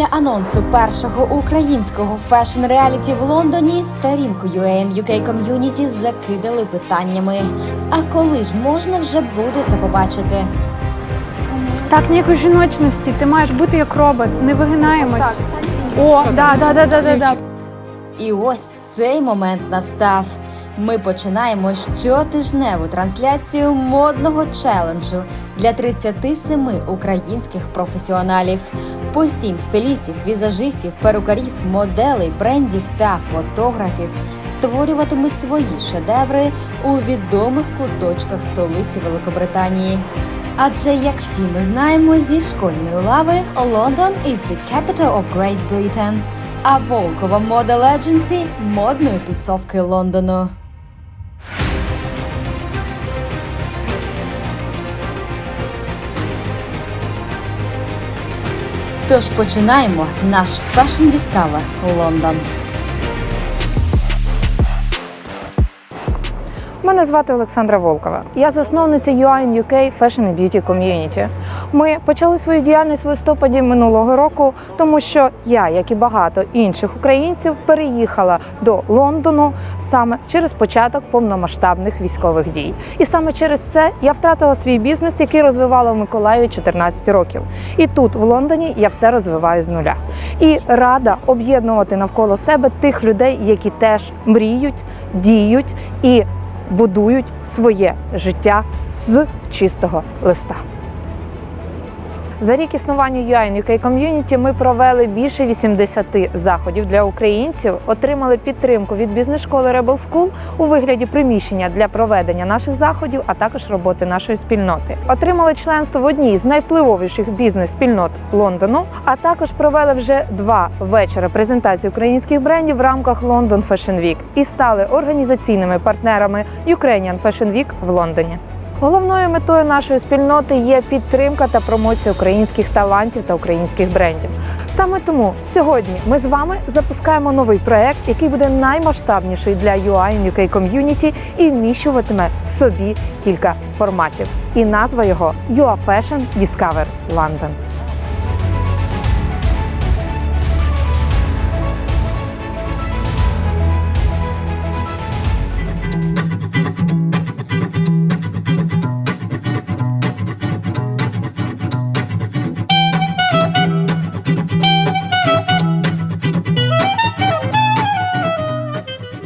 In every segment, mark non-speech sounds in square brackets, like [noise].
Після анонсу першого українського фешн-реаліті в Лондоні сторінку UAN UK Community закидали питаннями. А коли ж можна вже буде це побачити? Так, ніякої жіночності. Ти маєш бути як робот, не вигинаємось. О, да, да, да, да, да, да. І ось цей момент настав. Ми починаємо щотижневу трансляцію модного челенджу для 37 українських професіоналів. По сім стилістів, візажистів, перукарів, моделей, брендів та фотографів створюватимуть свої шедеври у відомих куточках столиці Великобританії. Адже, як всі ми знаємо, зі школьної лави Лондон is the capital of Great Britain, а Волкова Model Agency – модної тусовки Лондону. Тож починаємо наш Fashion Discover Лондон. Мене звати Олександра Волкова. Я засновниця UIN UK Fashion and Beauty Community. Ми почали свою діяльність в листопаді минулого року, тому що я, як і багато інших українців, переїхала до Лондону саме через початок повномасштабних військових дій. І саме через це я втратила свій бізнес, який розвивала в Миколаєві 14 років. І тут, в Лондоні, я все розвиваю з нуля. І рада об'єднувати навколо себе тих людей, які теж мріють, діють і будують своє життя з чистого листа. За рік існування UIN UK Community ми провели більше 80 заходів для українців, отримали підтримку від бізнес-школи Rebel School у вигляді приміщення для проведення наших заходів, а також роботи нашої спільноти. Отримали членство в одній з найвпливовіших бізнес-спільнот Лондону, а також провели вже два вечори презентації українських брендів в рамках London Fashion Week і стали організаційними партнерами Ukrainian Fashion Week в Лондоні. Головною метою нашої спільноти є підтримка та промоція українських талантів та українських брендів. Саме тому сьогодні ми з вами запускаємо новий проект, який буде наймасштабніший для UI UK Community і вміщуватиме в собі кілька форматів. І назва його UA Fashion Discover London.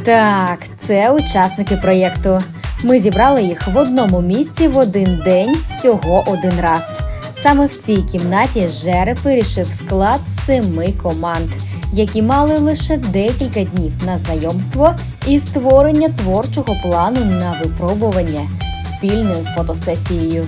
Так, це учасники проєкту. Ми зібрали їх в одному місці в один день всього один раз. Саме в цій кімнаті Жереб вирішив склад семи команд, які мали лише декілька днів на знайомство і створення творчого плану на випробування спільною фотосесією.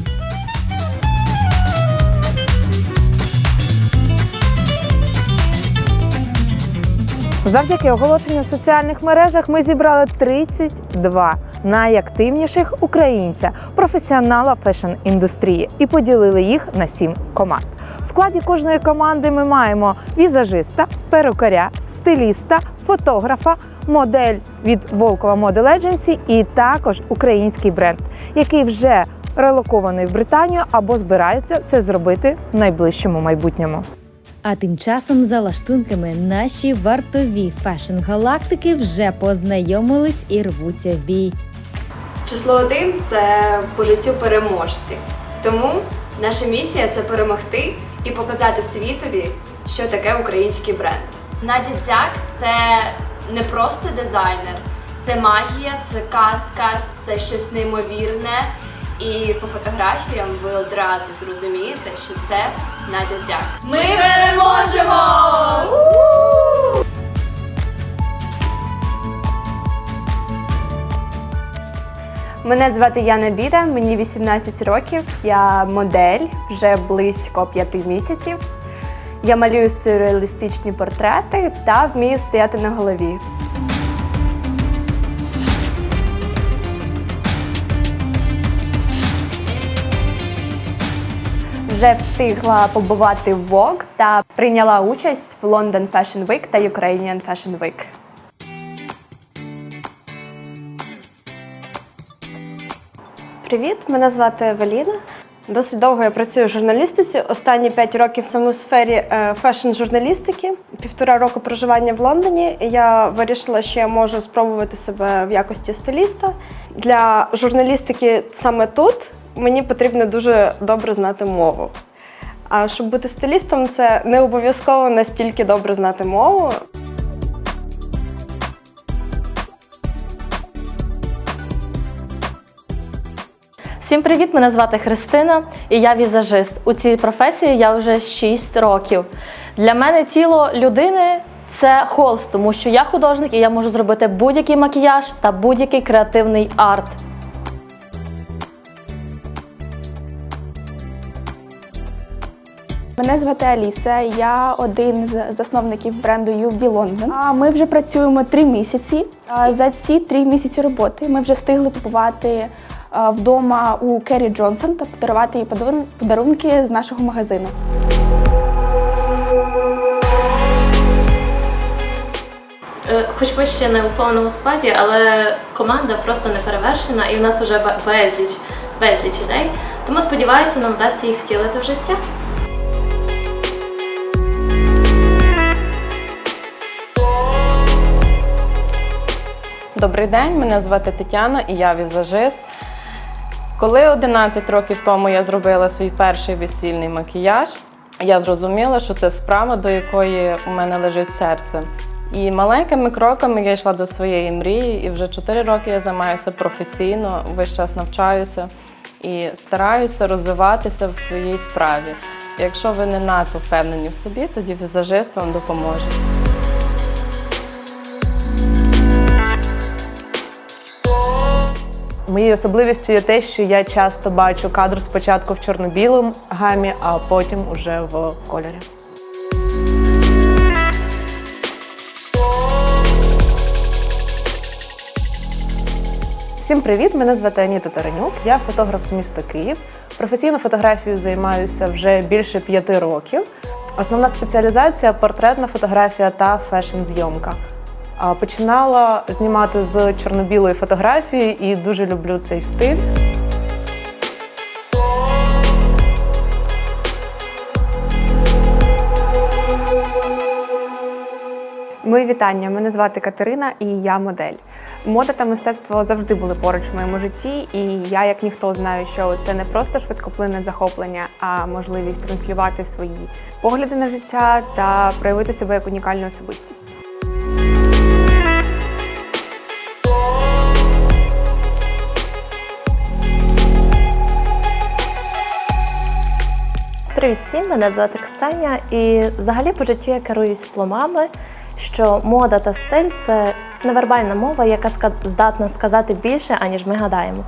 Завдяки оголошенню в соціальних мережах ми зібрали 32 найактивніших українця, професіонала фешн-індустрії і поділили їх на 7 команд. В складі кожної команди ми маємо візажиста, перукаря, стиліста, фотографа, модель від Волкова Model Agency і також український бренд, який вже релокований в Британію або збирається це зробити в найближчому майбутньому. А тим часом за лаштунками наші вартові фешн-галактики вже познайомились і рвуться в бій. Число один це по життю переможці. Тому наша місія це перемогти і показати світові, що таке український бренд. Надя Дяк це не просто дизайнер, це магія, це казка, це щось неймовірне. І по фотографіям ви одразу зрозумієте, що це Надя Дяк. Ми переможемо! Мене звати Яна Біда, мені 18 років. Я модель вже близько 5 місяців. Я малюю сюрреалістичні портрети та вмію стояти на голові. Вже встигла побувати в Vogue та прийняла участь в London Fashion Week та Ukrainian Fashion Week. Привіт, мене звати Евеліна. Досить довго я працюю в журналістиці. Останні 5 років саме у сфері е, фешн-журналістики. Півтора року проживання в Лондоні. Я вирішила, що я можу спробувати себе в якості стиліста. Для журналістики саме тут мені потрібно дуже добре знати мову. А щоб бути стилістом, це не обов'язково настільки добре знати мову. Всім привіт! Мене звати Христина і я візажист. У цій професії я вже 6 років. Для мене тіло людини це холст, тому що я художник і я можу зробити будь-який макіяж та будь-який креативний арт. Мене звати Аліса, я один з засновників бренду UFD London. А Ми вже працюємо три місяці. За ці три місяці роботи ми вже встигли побувати вдома у Керрі Джонсон та подарувати їй подарунки з нашого магазину. Е, Хоч ми ще не у повному складі, але команда просто не перевершена і в нас вже безліч, безліч ідей. Тому сподіваюся, нам вдасться їх втілити в життя. Добрий день, мене звати Тетяна і я візажист. Коли 11 років тому я зробила свій перший весільний макіяж, я зрозуміла, що це справа, до якої у мене лежить серце. І маленькими кроками я йшла до своєї мрії, і вже 4 роки я займаюся професійно, весь час навчаюся і стараюся розвиватися в своїй справі. Якщо ви не надто впевнені в собі, тоді візажист вам допоможе. Моєю особливістю є те, що я часто бачу кадр спочатку в чорно-білому гамі, а потім уже в кольорі. Всім привіт! Мене звати Аніта Таранюк. Я фотограф з міста Київ. Професійно фотографією займаюся вже більше п'яти років. Основна спеціалізація портретна фотографія та фешн-зйомка. Починала знімати з чорно-білої фотографії і дуже люблю цей стиль. Мої вітання. Мене звати Катерина і я модель. Мода та мистецтво завжди були поруч в моєму житті, і я, як ніхто, знаю, що це не просто швидкоплинне захоплення, а можливість транслювати свої погляди на життя та проявити себе як унікальну особистість. Привіт всім! Мене звати Ксеня, і взагалі по житті я керуюсь словами, що мода та стиль це невербальна мова, яка здатна сказати більше, аніж ми гадаємо.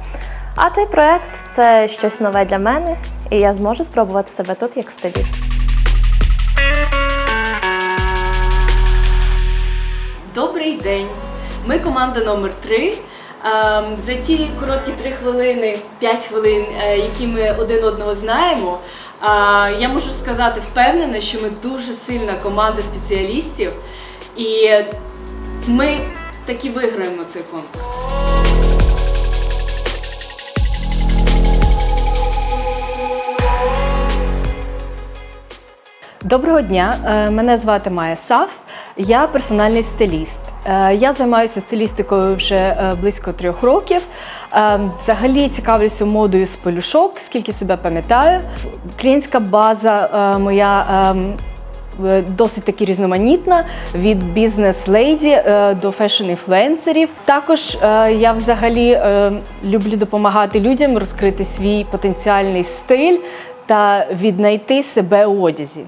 А цей проект це щось нове для мене, і я зможу спробувати себе тут як стиліст. Добрий день! Ми команда номер 3 За ті короткі 3 хвилини, 5 хвилин, е, які ми один одного знаємо, е, я можу сказати впевнена, що ми дуже сильна команда спеціалістів, і ми таки виграємо цей конкурс. Доброго дня, Е, мене звати Майя Саф. Я персональний стиліст. Е, Я займаюся стилістикою вже е, близько трьох років. Е, Взагалі цікавлюся модою з полюшок, скільки себе пам'ятаю. Клієнтська база моя. Досить таки різноманітна від бізнес-лейді до фешн-інфлюенсерів. Також я взагалі люблю допомагати людям розкрити свій потенціальний стиль та віднайти себе у одязі.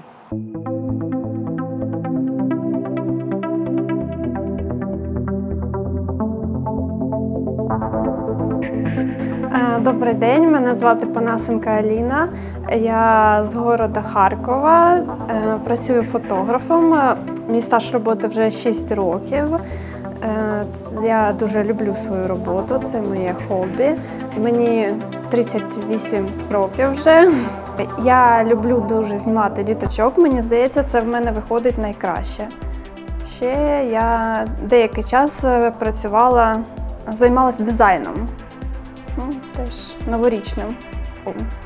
Добрий день, мене звати Панасенка Аліна. Я з города Харкова, е, працюю фотографом. Мій стаж роботи вже 6 років. Е, Я дуже люблю свою роботу, це моє хобі. Мені 38 років вже. Я люблю дуже знімати діточок. Мені здається, це в мене виходить найкраще. Ще я деякий час е, працювала, займалася дизайном, теж новорічним.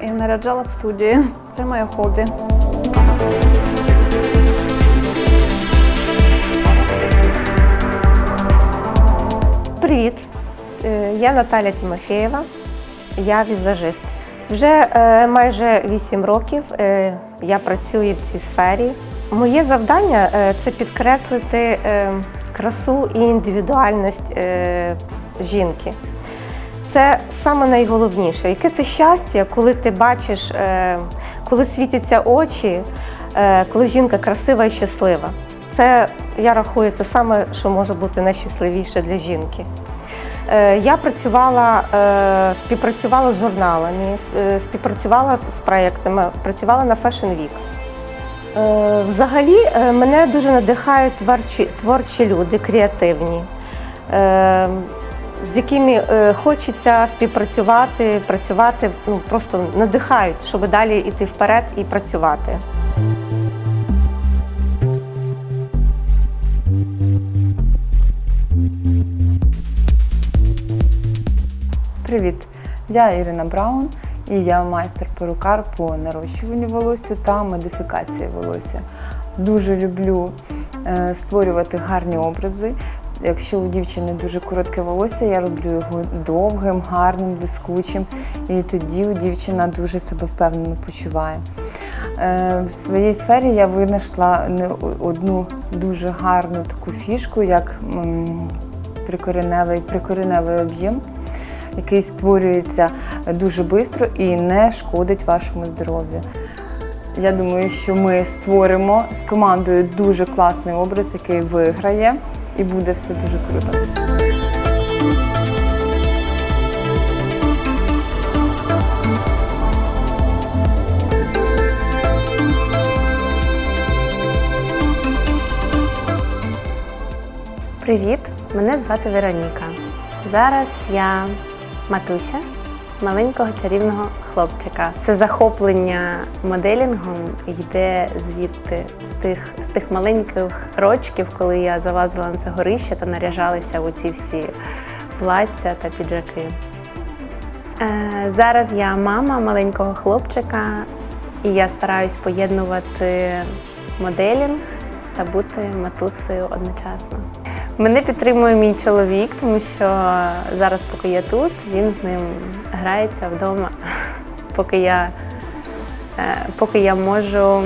І наряджала в студії. Це моє хобі. Привіт! Е, Я Наталя Тимофєєва, я візажист. Вже е, майже 8 років е, я працюю в цій сфері. Моє завдання це підкреслити красу і індивідуальність жінки. Це саме найголовніше. Яке це щастя, коли ти бачиш, е, коли світяться очі, е, коли жінка красива і щаслива. Це я рахую, це саме, що може бути найщасливіше для жінки. Е, Я працювала, співпрацювала з журналами, співпрацювала з проєктами, працювала на Fashion Week. Взагалі мене дуже надихають творчі, творчі люди, креативні, з якими е, хочеться співпрацювати, працювати, ну просто надихають, щоб далі йти вперед і працювати. Привіт! Я Ірина Браун і я майстер-перукар по нарощуванню волосся та модифікації волосся. Дуже люблю е, створювати гарні образи. Якщо у дівчини дуже коротке волосся, я роблю його довгим, гарним, блискучим, і тоді у дівчина дуже себе впевнено почуває. Е, В своїй сфері я винайшла одну дуже гарну таку фішку, як прикореневий, прикореневий об'єм який створюється дуже швидко і не шкодить вашому здоров'ю. Я думаю, що ми створимо з командою дуже класний образ, який виграє, і буде все дуже круто. Привіт, мене звати Вероніка. Зараз я матуся маленького чарівного хлопчика. Це захоплення моделінгом йде звідти з тих, з тих маленьких рочків, коли я залазила на це горище та наряжалася у ці всі плаття та піджаки. Е, зараз я мама маленького хлопчика, і я стараюсь поєднувати моделінг та бути матусею одночасно. Мене підтримує мій чоловік, тому що зараз, поки я тут, він з ним грається вдома, [laughs] поки я, е, поки я можу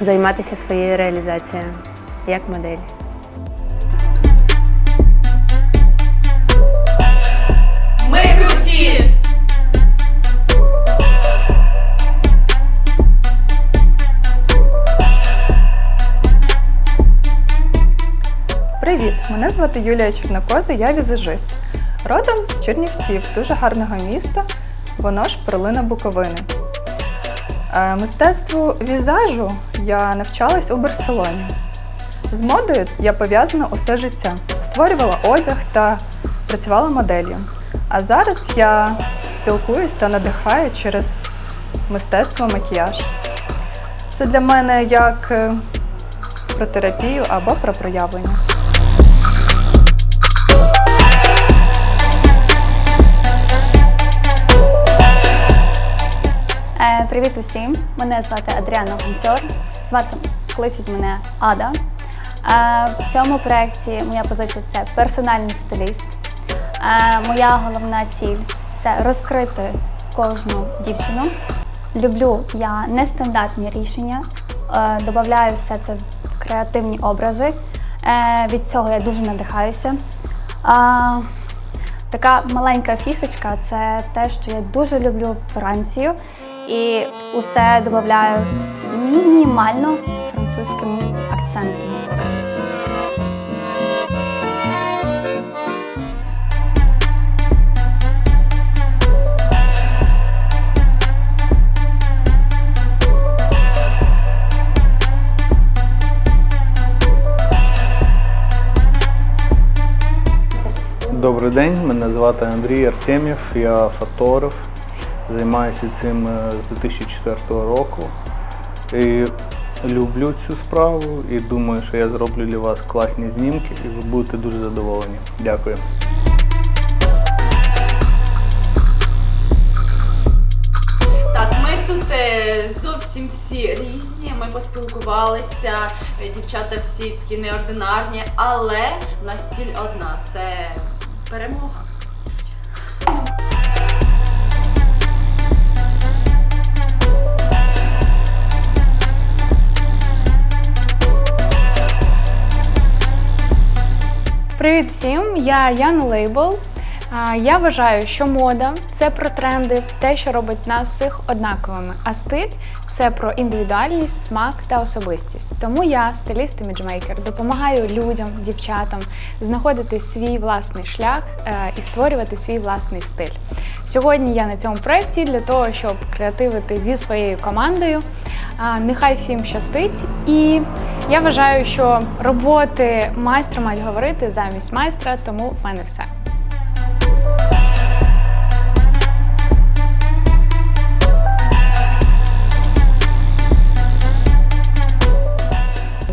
займатися своєю реалізацією як модель. Привіт! Мене звати Юлія Чорнокоза, я візажист. Родом з Чернівців, дуже гарного міста, воно ж перлина Буковини. Е, Мистецтву візажу я навчалась у Барселоні. З модою я пов'язана усе життя. Створювала одяг та працювала моделлю. А зараз я спілкуюсь та надихаю через мистецтво макіяж. Це для мене як е, про терапію або про проявлення. Привіт усім! Мене звати Адріана Гонсьор. Звати кличуть мене Ада. Е, В цьому проєкті моя позиція це персональний стиліст. Е, Моя головна ціль це розкрити кожну дівчину. Люблю я нестандартні рішення, е, додаю все це в креативні образи. Е, Від цього я дуже надихаюся. Така маленька фішечка це те, що я дуже люблю Францію і усе додаю мінімально з французьким акцентом. Добрий день, мене звати Андрій Артемів, я фотограф. Займаюся цим е, з 2004 року. І люблю цю справу і думаю, що я зроблю для вас класні знімки і ви будете дуже задоволені. Дякую. Так, ми тут е, зовсім всі різні. Ми поспілкувалися, е, дівчата всі такі неординарні, але в нас ціль одна це перемога. Привіт всім! Я Яна Лейбл. Я вважаю, що мода це про тренди, те, що робить нас всіх однаковими. А стиль це про індивідуальність, смак та особистість. Тому я, стиліст іміджмейкер, допомагаю людям, дівчатам знаходити свій власний шлях е, і створювати свій власний стиль. Сьогодні я на цьому проєкті для того, щоб креативити зі своєю командою. Нехай всім щастить. І я вважаю, що роботи майстра мають говорити замість майстра, тому в мене все.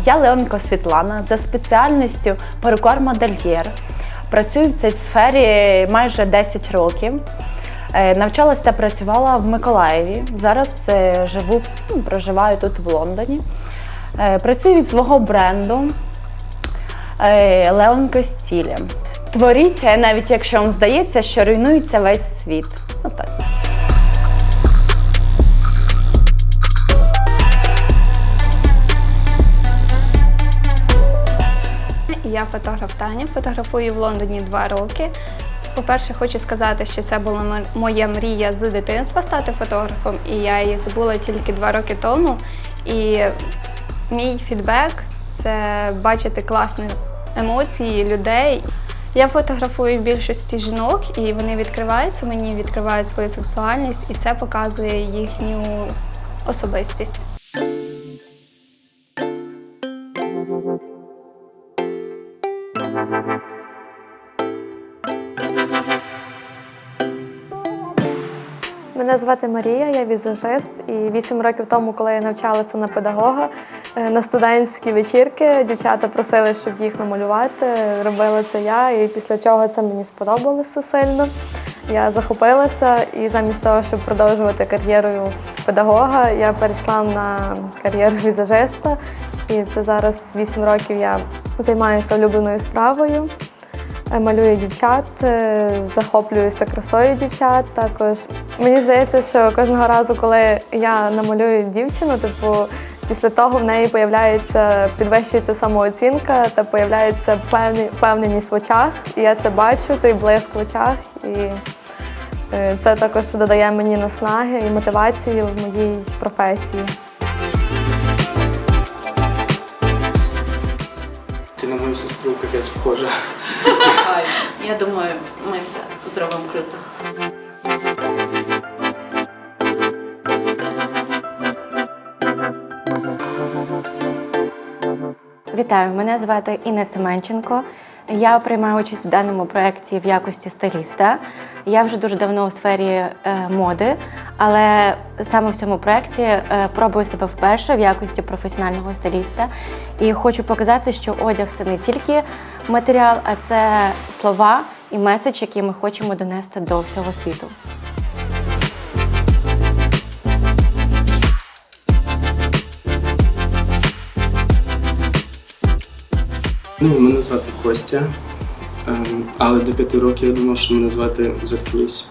Я Леонко Світлана за спеціальністю перукар-модельєр. Працюю в цій сфері майже 10 років. Е, Навчалася та працювала в Миколаєві. Зараз е, живу, ну, проживаю тут в Лондоні. Е, Працюю від свого бренду Леонко Стілі. Творіть, навіть якщо вам здається, що руйнується весь світ. Отак. Я фотограф Таня, фотографую в Лондоні два роки. По-перше, хочу сказати, що це була моя мрія з дитинства стати фотографом, і я її забула тільки два роки тому. І мій фідбек це бачити класні емоції людей. Я фотографую більшості жінок, і вони відкриваються мені, відкривають свою сексуальність, і це показує їхню особистість. Мене звати Марія, я візажист, і вісім років тому, коли я навчалася на педагога, е, на студентські вечірки дівчата просили, щоб їх намалювати. Робила це я, і після чого це мені сподобалося сильно. Я захопилася, і замість того, щоб продовжувати кар'єрою педагога, я перейшла на кар'єру візажиста. І це зараз 8 років я займаюся улюбленою справою. Е, Малюю дівчат, е, захоплююся красою дівчат. Також мені здається, що кожного разу, коли я намалюю дівчину, типу. Після того в неї появляється, підвищується самооцінка та появляється впевненість в очах. І я це бачу, цей блиск в очах. І е, це також додає мені наснаги і мотивації в моїй професії. Мою сестру капець схожа. Я думаю, ми все зробимо круто. Вітаю, мене звати Інна Семенченко. Я приймаю участь в даному проєкті в якості стиліста. Я вже дуже давно у сфері е, моди, але саме в цьому проєкті е, пробую себе вперше в якості професіонального стиліста. І хочу показати, що одяг це не тільки матеріал, а це слова і меседж, які ми хочемо донести до всього світу. Ну, мене звати Костя, ем, але до п'яти років я думав, що мене звати Заткнись.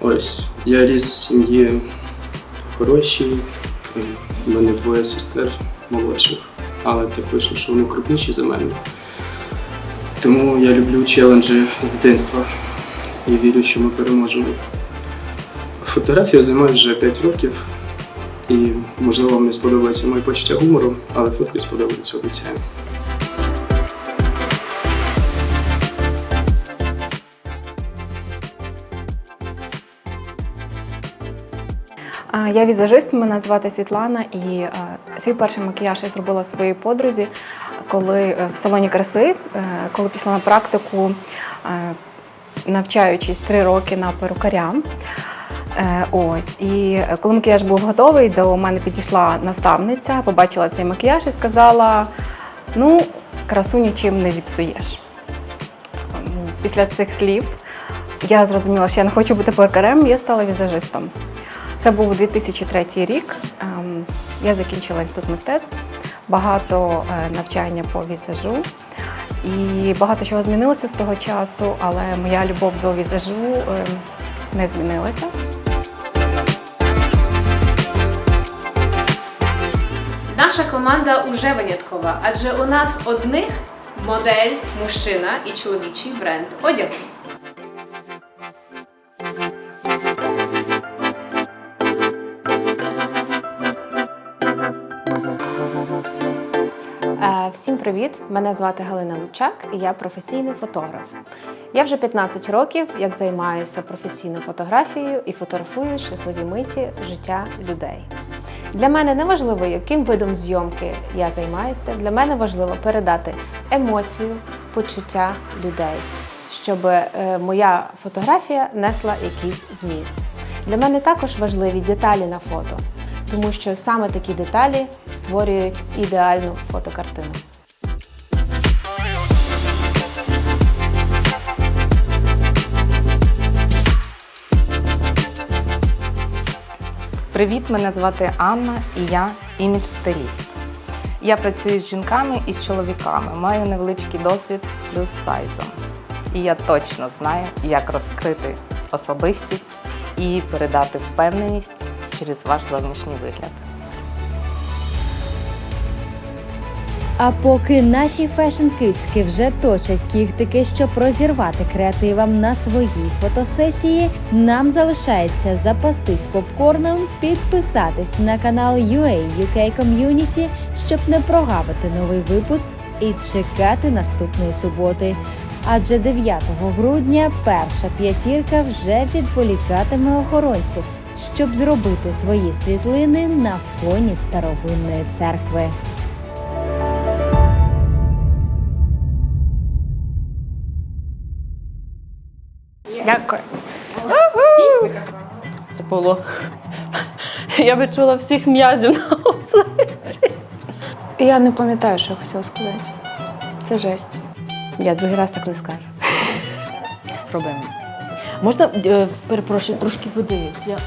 Ось, я ріс в сім'ї хорошій, ем, у мене двоє сестер молодших, але так вийшло, що вони крупніші за мене. Тому я люблю челенджі з дитинства і вірю, що ми переможемо. Фотографією займаюся вже 5 років, і можливо вам не сподобається моє почуття гумору, але фотки сподобаються обіцяю. Я візажист, мене звати Світлана, і е, свій перший макіяж я зробила своїй подрузі, коли е, в салоні краси, е, коли пішла на практику, навчаючись три роки на перукаря. Ось. І коли макіяж був готовий, до мене підійшла наставниця, побачила цей макіяж і сказала: ну, красу нічим не зіпсуєш. Після цих слів я зрозуміла, що я не хочу бути перукарем, я стала візажистом. Це був 2003 рік. Ем, Я закінчила інститут мистецтв, багато е, навчання по візажу. І багато чого змінилося з того часу, але моя любов до візажу ем, не змінилася. Наша команда уже виняткова, адже у нас одних модель, мужчина і чоловічий бренд одягу. Всім привіт! Мене звати Галина Лучак і я професійний фотограф. Я вже 15 років як займаюся професійною фотографією і фотографую щасливі миті життя людей. Для мене не важливо, яким видом зйомки я займаюся. Для мене важливо передати емоцію, почуття людей, щоб е, моя фотографія несла якийсь зміст. Для мене також важливі деталі на фото, тому що саме такі деталі створюють ідеальну фотокартину. Привіт, мене звати Анна і я імідж стиліст. Я працюю з жінками і з чоловіками, маю невеличкий досвід з плюс сайзом. І я точно знаю, як розкрити особистість і передати впевненість через ваш зовнішній вигляд. А поки наші фешн-кицьки вже точать кіхтики, щоб розірвати креативам на своїй фотосесії, нам залишається запастись попкорном, підписатись на канал UA UK Community, щоб не прогавити новий випуск і чекати наступної суботи. Адже 9 грудня перша п'ятірка вже відволікатиме охоронців, щоб зробити свої світлини на фоні старовинної церкви. Дякую. Це було. Я відчула всіх м'язів на обличчі. Я не пам'ятаю, що я хотіла сказати. Це жесть. Я другий раз так не скажу. Спробуємо. Можна, е, перепрошую, трошки води. Я...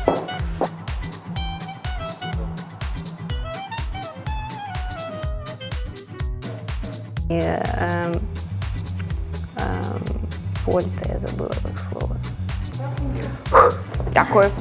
Ем, ем, Польта, я забула так слово. Дякую.